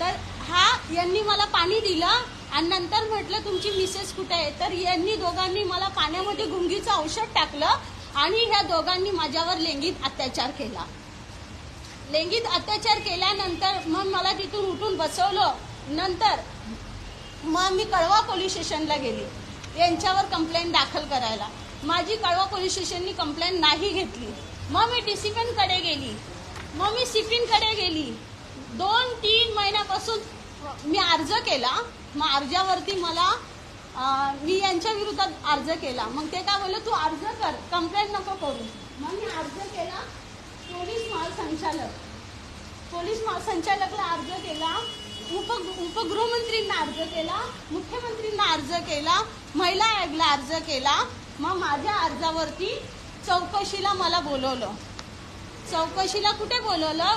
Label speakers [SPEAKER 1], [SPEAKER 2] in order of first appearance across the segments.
[SPEAKER 1] तर हा यांनी मला पाणी दिलं आणि नंतर म्हटलं तुमची मिसेस कुठे आहे तर यांनी दोघांनी मला पाण्यामध्ये गुंगीचं औषध टाकलं आणि ह्या दोघांनी माझ्यावर लैंगिक अत्याचार केला. लैंगिक अत्याचार केल्यानंतर मग मला तिथून उठून बसवलं. नंतर मग मी कळवा पोलीस स्टेशनला गेली. यांच्यावर कंप्लेंट दाखल करायला. माझी कळवा पोलीस स्टेशननी कंप्लेंट नाही घेतली. मग मी कडे गेली. मग मी सिफिनकडे गेली. दोन तीन महिन्यापासून मी अर्ज केला. मग अर्जावरती मला मी यांच्या विरोधात अर्ज केला. मग ते काय बोललं तू अर्ज कर कंप्लेंट नको करू. मग मी अर्ज केला. पोलीस महासंचालक पोलीस महासंचालकला अर्ज केला. उप उपगृहमंत्रींना अर्ज केला. मुख्यमंत्रींना अर्ज केला. महिला आयोगला अर्ज केला. मग माझ्या अर्जावरती चौकशीला मला बोलवलं. चौकशीला कुठे बोलवलं?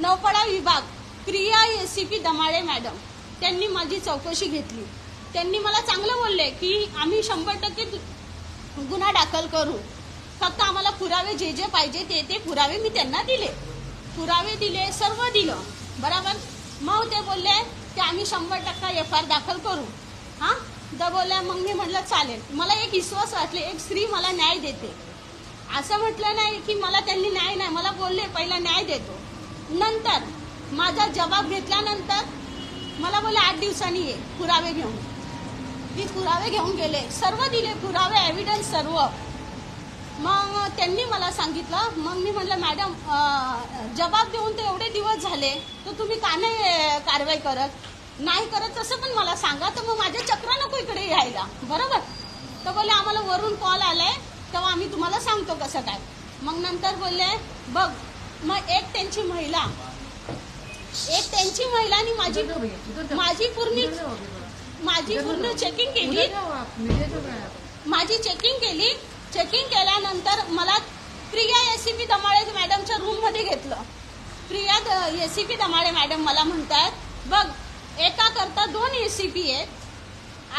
[SPEAKER 1] नौपाडा विभाग Priya S C P Damale madam त्यांनी माझी चौकशी घेतली. त्यांनी मला चांगलं बोलले की आम्ही शंभर टक्के गुन्हा दाखल करू. फक्त आम्हाला पुरावे जे जे पाहिजे ते ते पुरावे मी त्यांना दिले. पुरावे दिले सर्व दिलं. बरोबर? मग ते बोलले की आम्ही शंभर टक्का एफ आय आर दाखल करू. हां? तर बोलल्या मग मी म्हटलं चालेल. मला एक विश्वास वाटले एक स्त्री मला न्याय देते. असं म्हटलं नाही की मला त्यांनी न्याय नाही. मला बोलले पहिला न्याय देतो. नंतर माझा जबाब घेतल्यानंतर मला बोलले आठ दिवसांनी ये पुरावे घेऊन. मी पुरावे घेऊन गेले. सर्व दिले पुरावे एव्हिडन्स सर्व. मग त्यांनी मला सांगितलं मग मी म्हटलं मॅडम जबाब देऊन तर एवढे दिवस झाले तर तुम्ही का नाही कारवाई करत? नाही करत तसं पण मला सांगा तर मग माझ्या चक्र नको इकडे यायला. बरोबर. तर बोलले आम्हाला वरून कॉल आलाय तेव्हा आम्ही तुम्हाला सांगतो कसं काय. मग नंतर बोलले बघ मग एक त्यांची महिला. एक त्यांची महिला आणि माझी माझी पूर्ण माझी पूर्ण चेकिंग केली. माझी चेकिंग केली. चेकिंग केल्यानंतर मला प्रिया एसीपी दमाळे मॅडमच्या रूममध्ये घेतलं. प्रिया एसीपी दमाळे मॅडम मला म्हणतात बघ एका करता दोन एसीपी आहेत.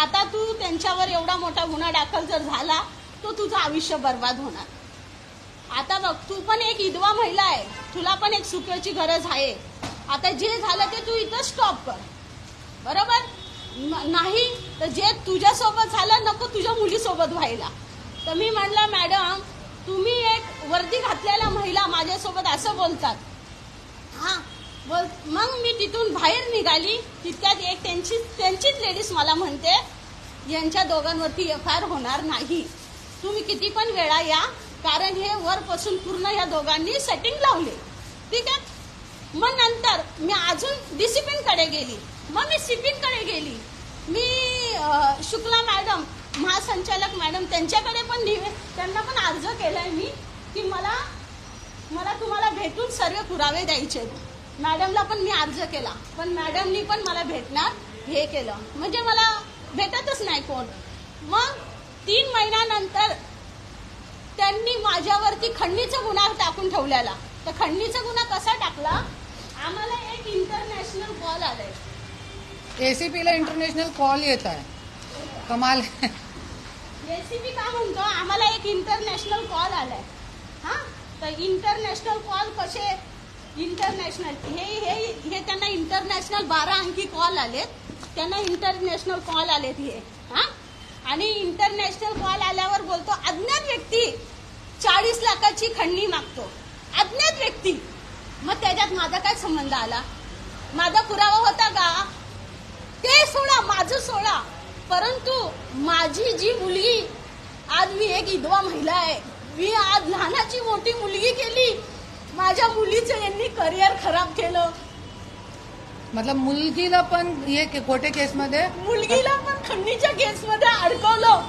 [SPEAKER 1] आता तू त्यांच्यावर एवढा मोठा गुन्हा दाखल जर झाला तो तुझं आयुष्य बर्बाद होणार. आता बघ तू पण एक विधवा महिला आहे. तुला पण एक सुखाची गरज आहे. आता जे झालं ते तू इथं स्टॉप कर. बरोबर? नाही तर जे तुझ्यासोबत झालं नको तुझ्या मुलीसोबत व्हायला. तर मी म्हणलं मॅडम तुम्ही एक वर्दी घातलेल्या महिला माझ्यासोबत असं बोलतात. हां बोल मग मी तिथून बाहेर निघाली. तितक्यात एक त्यांची त्यांचीच लेडीज मला म्हणते यांच्या दोघांवरती एफ आय आर होणार नाही. तुम्ही किती पण वेळा या कारण हे वरपासून पूर्ण या दोघांनी सेटिंग लावले. ठीक आहे? मग नंतर मी अजून डिसिप्लिनकडे गेली. मग मी सिपिनकडे गेली. मी शुक्ला मॅडम महासंचालक मॅडम त्यांच्याकडे पण निवे त्यांना पण अर्ज केलाय मी की मला मला तुम्हाला भेटून सर्व पुरावे द्यायचे मॅडमला पण मी अर्ज केला. पण मॅडमनी पण मला भेटणार हे केलं. म्हणजे मला भेटतच नाही कोण. मग तीन महिन्यानंतर त्यांनी माझ्यावरती खंडणीचा गुन्हा टाकून ठेवलेला. तर खंडणीचा गुन्हा कसा टाकला? आम्हाला एक इंटरनॅशनल कॉल आलाय.
[SPEAKER 2] एसीपीला इंटरनेशनल कॉल येत आहे. कमाल.
[SPEAKER 1] रेसिपी काय म्हणतो? आम्हाला एक इंटरनॅशनल कॉल आलाय. हा? तर इंटरनॅशनल कॉल कसे? इंटरनॅशनल हे हे हे त्यांना इंटरनॅशनल बारा अंकी कॉल आलेत. त्यांना इंटरनॅशनल कॉल आलेत हे. हा? आणि इंटरनॅशनल कॉल आल्यावर बोलतो अज्ञात व्यक्ती लाखाची खंडणी मागतो. अज्ञात व्यक्ती. मग त्याच्यात माझा काय संबंध आला? माझा पुरावा होता का? ते सोडा माझं सोडा. परंतु माझी जी मुलगी आज मी एक विधवा महिला आहे. मी आज लहानाची मोठी मुलगी केली. माझ्या मुलीचं यांनी करिअर खराब केलं.
[SPEAKER 2] मतलब मुलगीला पण हे के- खोटे केसमध्ये?
[SPEAKER 1] मुलगीला पण खंडणीच्या केसमध्ये अडकवलं.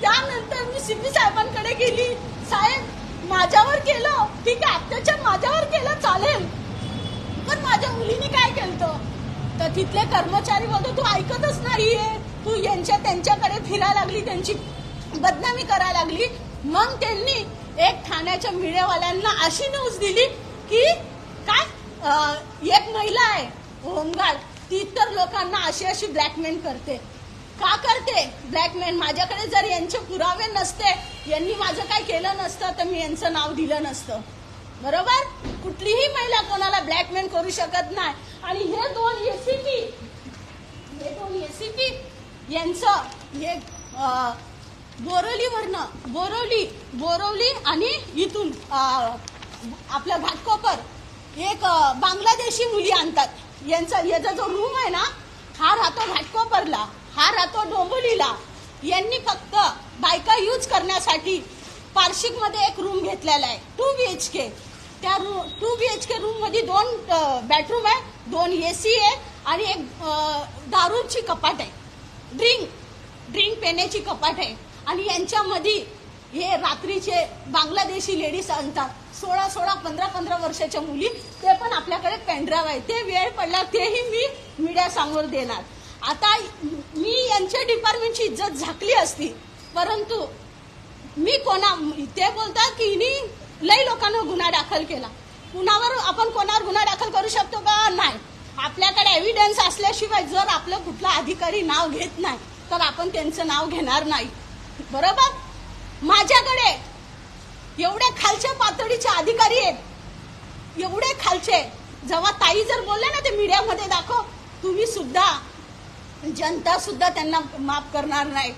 [SPEAKER 1] त्यानंतर मी सिपी साहेबांकडे गेली. साहेब माझ्यावर केलं. ठीक आहे अत्याचार माझ्यावर केलं चालेल. पण माझ्या मुलीने काय केलं तर तिथले कर्मचारी बोलतो तू ऐकतच नाहीये. तू यांच्या त्यांच्याकडे फिरायला लागली त्यांची बदनामी करायला लागली. मग त्यांनी एक ठाण्याच्या मीडियावाल्यांना अशी न्यूज दिली की काय? एक महिला आहे होमगार्ड. ती तर लोकांना अशी अशी ब्लॅकमेल करते. का करते? ब्लॅकमेल माझ्याकडे जर यांचे पुरावे नसते यांनी माझं काय केलं नसतं तर मी यांचं नाव दिलं नसतं. बरोबर? कुठलीही महिला कोणाला ब्लॅकमेल करू शकत नाही. आणि हे दोन एसीपी हे दोन एसीपी यांचं हे बोरवलीवरनं बोरवली बोरवली आणि इथून आपलं घाटकोपर एक बांगलादेशी मुली आणतात. यांचा याचा जो रूम आहे ना हा राहतो घाटकोपरला. हा राहतो डोंबिवलीला. यांनी फक्त बायका यूज करण्यासाठी पार्शिकमध्ये एक रूम घेतलेला आहे. टू बी एच के त्या room two B H K रूममध्ये दोन बेडरूम आहे दोन ए सी आहे आणि एक दारूची कपाट आहे. ड्रिंक ड्रिंक पेण्याची कपाट आहे. आणि यांच्यामध्ये हे रात्रीचे बांगलादेशी लेडीज आणतात. सोळा सोळा पंधरा पंधरा वर्षाच्या मुली ते पण आपल्याकडे पेनड्राईव्ह आहे. ते वेळ पडला तेही मी मीडिया समोर देणार. आता मी यांच्या डिपार्टमेंटची इज्जत झाकली असती परंतु मी कोणा ते बोलतात की हिनी लई लोकांना गुन्हा दाखल केला. कुणावर आपण कोणावर गुन्हा दाखल करू शकतो का? नाही. आपल्याकडे एव्हिडन्स असल्याशिवाय जर आपलं कुठला अधिकारी नाव घेत नाही तर आपण त्यांचं नाव घेणार नाही. बरोबर? माझ्याकडे एवढ्या खालच्या पातळीचे अधिकारी आहेत. एवढे खालचे. जेव्हा ताई जर बोलले ना ते मीडियामध्ये दाखव. तुम्ही सुद्धा जनता सुद्धा त्यांना माफ करणार नाही.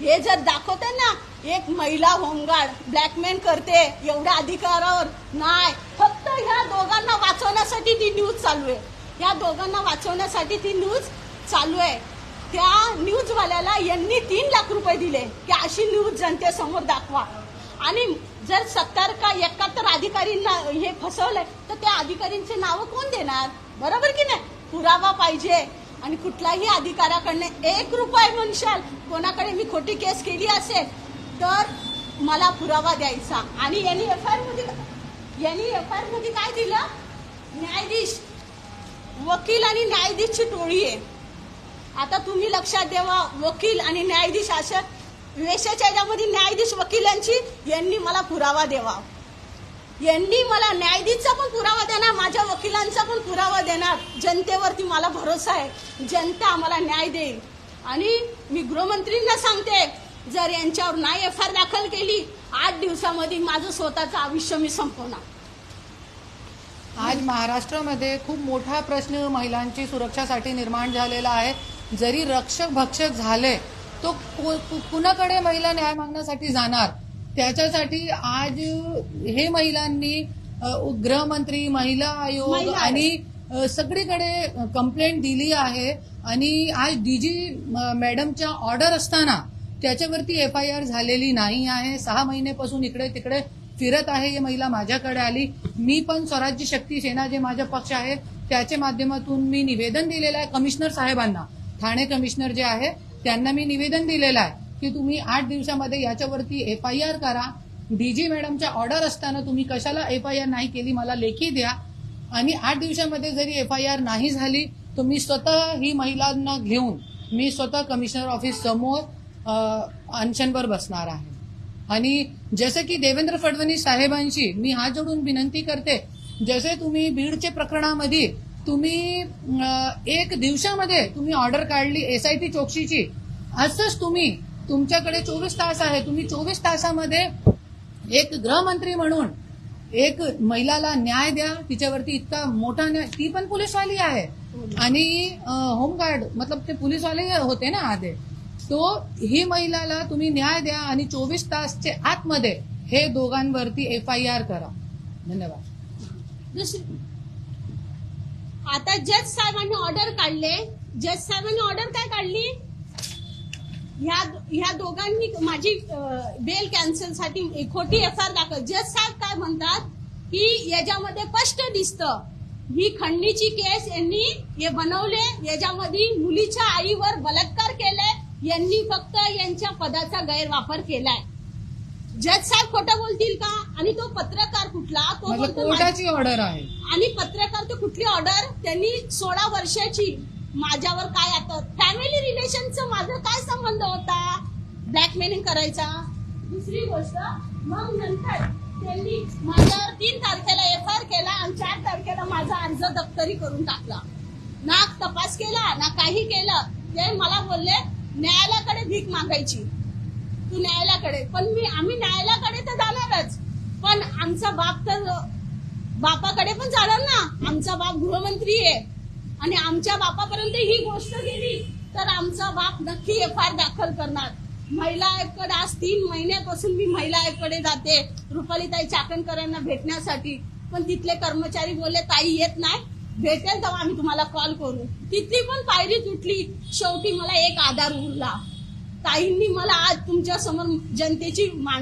[SPEAKER 1] हे जर दाखवते ना एक महिला होमगार्ड ब्लॅकमेल करते एवढ्या अधिकारावर नाही. फक्त ह्या दोघांना वाचवण्यासाठी ती न्यूज चालू आहे. या दोघांना वाचवण्यासाठी ती न्यूज चालू आहे. त्या न्यूजवाल्याला यांनी तीन लाख रुपये दिले की अशी न्यूज जनतेसमोर दाखवा. आणि जर सत्तर का एकाहत्तर अधिकारींना हे फसवलंय तर त्या अधिकारींचे नावं कोण देणार? बरोबर की नाही? पुरावा पाहिजे. आणि कुठलाही अधिकाऱ्याकडनं एक रुपये म्हणशाल कोणाकडे मी खोटी केस केली असेल तर मला पुरावा द्यायचा. आणि यांनी एफ आयमध्ये यांनी एफ आयमध्ये काय दिलं? न्यायाधीश वकील आणि न्यायाधीशची टोळी आहे. आता तुम्ही लक्षात देवा वकील आणि न्यायाधीश अशा वेशाच्या याच्यामध्ये न्यायाधीश वकिलांची यांनी मला पुरावा द्यावा. यांनी मला न्यायाधीशचा पण पुरावा देणार माझ्या वकिलांचा पण पुरावा देणार. जनतेवरती मला भरोसा आहे. जनता आम्हाला न्याय देईल. आणि मी गृहमंत्रींना सांगते जर यांच्यावर नाही एफ आय दाखल केली आठ दिवसामध्ये माझं स्वतःचं आयुष्य मी संपवणार.
[SPEAKER 2] आज महाराष्ट्रामध्ये खूप मोठा प्रश्न महिलांची सुरक्षासाठी निर्माण झालेला आहे. जरी रक्षक भक्षक झाले तो कुणाकडे महिला न्याय मागण्यासाठी जाणार त्याच्यासाठी आज हे महिलांनी गृहमंत्री महिला आयोग. आणि सगळीकडे कंप्लेंट दिली आहे. आणि आज डीजी मॅडमच्या ऑर्डर असताना त्याच्यावरती एफ आय आर झालेली नाही आहे. सहा महिन्यापासून इकडे तिकडे फिरत आहे ही महिला माझ्याकडे आली. मी पण स्वराज्य शक्ती सेना जे माझा पक्ष आहे त्याच्या माध्यमातून मी निवेदन दिलेलं आहे कमिशनर साहेबांना. ठाणे कमिशनर जे आहे त्यांना मी निवेदन दिलेलं आहे. की तुम्ही आठ दिवसामध्ये याच्यावरती एफ आय आर करा डीजी मॅडमच्या ऑर्डर असताना तुम्ही कशाला एफ आय आर नाही केली मला लेखी द्या. आणि आठ दिवसामध्ये जरी एफ आय आर नाही झाली तर मी स्वतः ही महिलांना घेऊन मी स्वतः कमिशनर ऑफिस समोर अनशनवर बसणार आहे. आणि जसं की देवेंद्र फडणवीस साहेबांशी मी हात जोडून विनंती करते जसे तुम्ही बीडचे प्रकरणामध्ये तुम्ही एक दिवसामध्ये तुम्ही ऑर्डर काढली एसआयटी चौकशीची असंच तुम्ही तुमच्याकडे चोवीस तास आहे. तुम्ही चोवीस तासामध्ये एक गृहमंत्री म्हणून एक महिलाला न्याय द्या. तिच्यावरती इतका मोठा न्याय ती पण पोलीसवाली आहे. आणि होमगार्ड मतलब ते पोलीसवाले होते ना आधे. तो ही महिलाला तुम्ही न्याय द्या आणि चोवीस तासचे आतमध्ये हे दोघांवरती एफ आय आर करा. धन्यवाद.
[SPEAKER 1] आता जज साहेबांनी ऑर्डर काढले. जज साहेबांनी ऑर्डर काय काढली? ह्या ह्या दोघांनी माझी बेल कॅन्सलसाठी खोटी एफ आर दाखल. जज साहेब काय म्हणतात की याच्यामध्ये स्पष्ट दिसतं ही खंडणीची केस यांनी हे बनवले याच्यामध्ये मुलीच्या आईवर बलात्कार केलाय यांनी फक्त यांच्या पदाचा गैरवापर केलाय. जज साहेब खोटं बोलतील का? आणि तो पत्रकार कुठला? तो
[SPEAKER 2] कोर्टाची ऑर्डर आहे.
[SPEAKER 1] आणि पत्रकार तर कुठली ऑर्डर त्यांनी सोळा वर्षाची माझ्यावर काय आता फॅमिली रिलेशनचं माझं काय संबंध होता? ब्लॅकमेलिंग करायचा? दुसरी गोष्ट मग नंतर त्यांनी माझ्यावर तीन तारखेला एफ आर केला आणि चार तारखेला माझा अर्ज दप्तरी करून टाकला. ना तपास केला ना काही केलं. ते मला बोलले न्यायालयाकडे भीक मागायची. तू न्यायालयाकडे पण मी आम्ही न्यायालयाकडे तर जाणारच. पण आमचा बाप तर बापाकडे पण जाणार ना. आमचा बाप गृहमंत्री आहे. आणि आमच्या बापापर्यंत ही गोष्ट गेली तर आमचा बाप नक्की एफ आय आर दाखल करणार. महिला आयोगकडे आज तीन महिन्यापासून मी महिला आयोगकडे जाते रुपालीताई चाकणकरांना भेटण्यासाठी. पण तिथले कर्मचारी बोलले ताई येत नाही. भेटेल तेव्हा आम्ही तुम्हाला कॉल करू. तिथली पण पायरी तुटली शेवटी मला एक आधार उरला. ताईंनी मला आज तुमच्यासमोर जनतेची